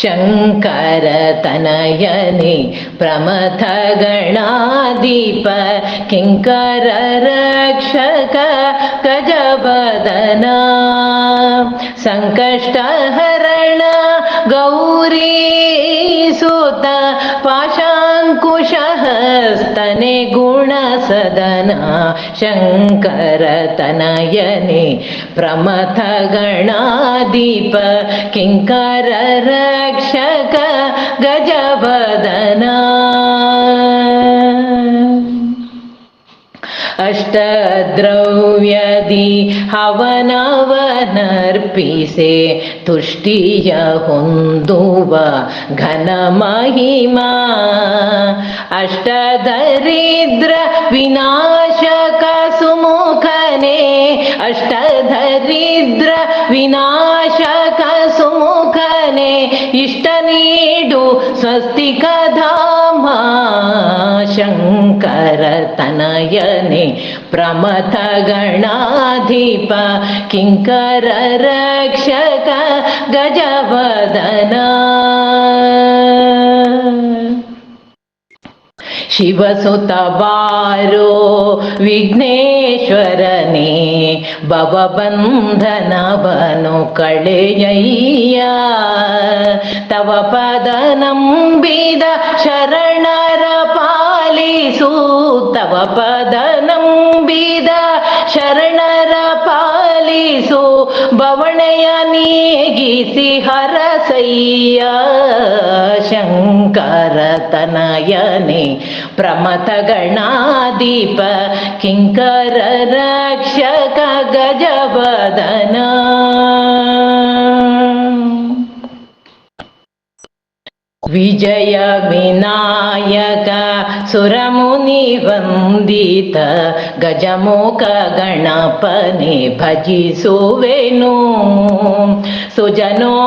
शङ्करतनयने प्रमथगणादीप किङ्कर रक्षक गजवदना सङ्कष्टहरण गौरी सुत हस्तने गुणसदना शङ्करतनयने प्रमथगणाधिप किङ्कररक्षक गजवदना। अष्टद्रव्यदि हवनवनर्पिसे तुष्टिय हुन्दुव घनमहिमा। అష్టదరిద్ర వినాశక సుముఖనే అష్టదరిద్ర వినాశక సుముఖనే ఇష్ట నీడు స్వస్తి కథామా శంకర తనయనే ప్రమథ గణాధిప కింకర రక్షక గజవదనా ಶಿವಸುತ ಬಾರೋ ವಿಘ್ನೇಶ್ವರನೇ ಭವಬಂಧನವನು ಕಳೆಯಯ್ಯ. ತವ ಪದ ನಂಬಿದ ಶರಣರ ಪಾಲಿಸು ತವ ಪದ ನಂಬಿದ ಶರಣರ ಬವಣೆಯ ನೀಗಿಸಿ ಹರಸಯ್ಯ. ಶಂಕರ ತನಯನೆ ಪ್ರಮಥ ಗಣಾಧಿಪ ಕಿಂಕರ ರಕ್ಷಕ ಗಜವದನ. विजय विनायक सुरमुनि वन्दत गजमुक गणपने भजि सुवेणु। सुजनो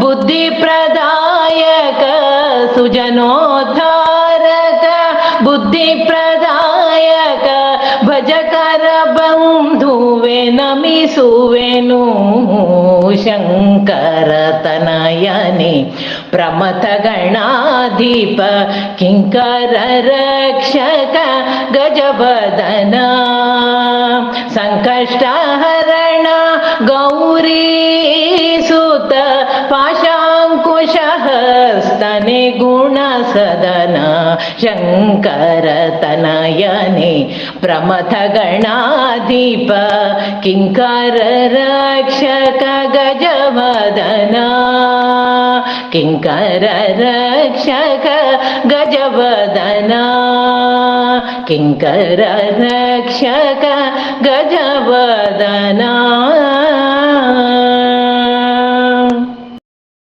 बुद्धिप्रदायक सुजनोद्धारक धारक बुद्धिप्रदा ಬಂಧುವೆ ನಮಿಸುವೆನು ಶಂಕರ ತನಯನೆ ಪ್ರಮಥ ಗಣಾಧಿಪ ಕಿಂಕರ ರಕ್ಷಕ ಗಜವದನ. ಸಂಕಷ್ಟ ಹರಣ ಗೌರಿ ಸುತ ಪಾಶಾಂಕುಶ सदने गुणसदन शङ्करतनयने प्रमथगणाधिप किङ्कररक्षक किङ्कर किङ्कररक्षक गजवदना किङ्कररक्षक गजवदना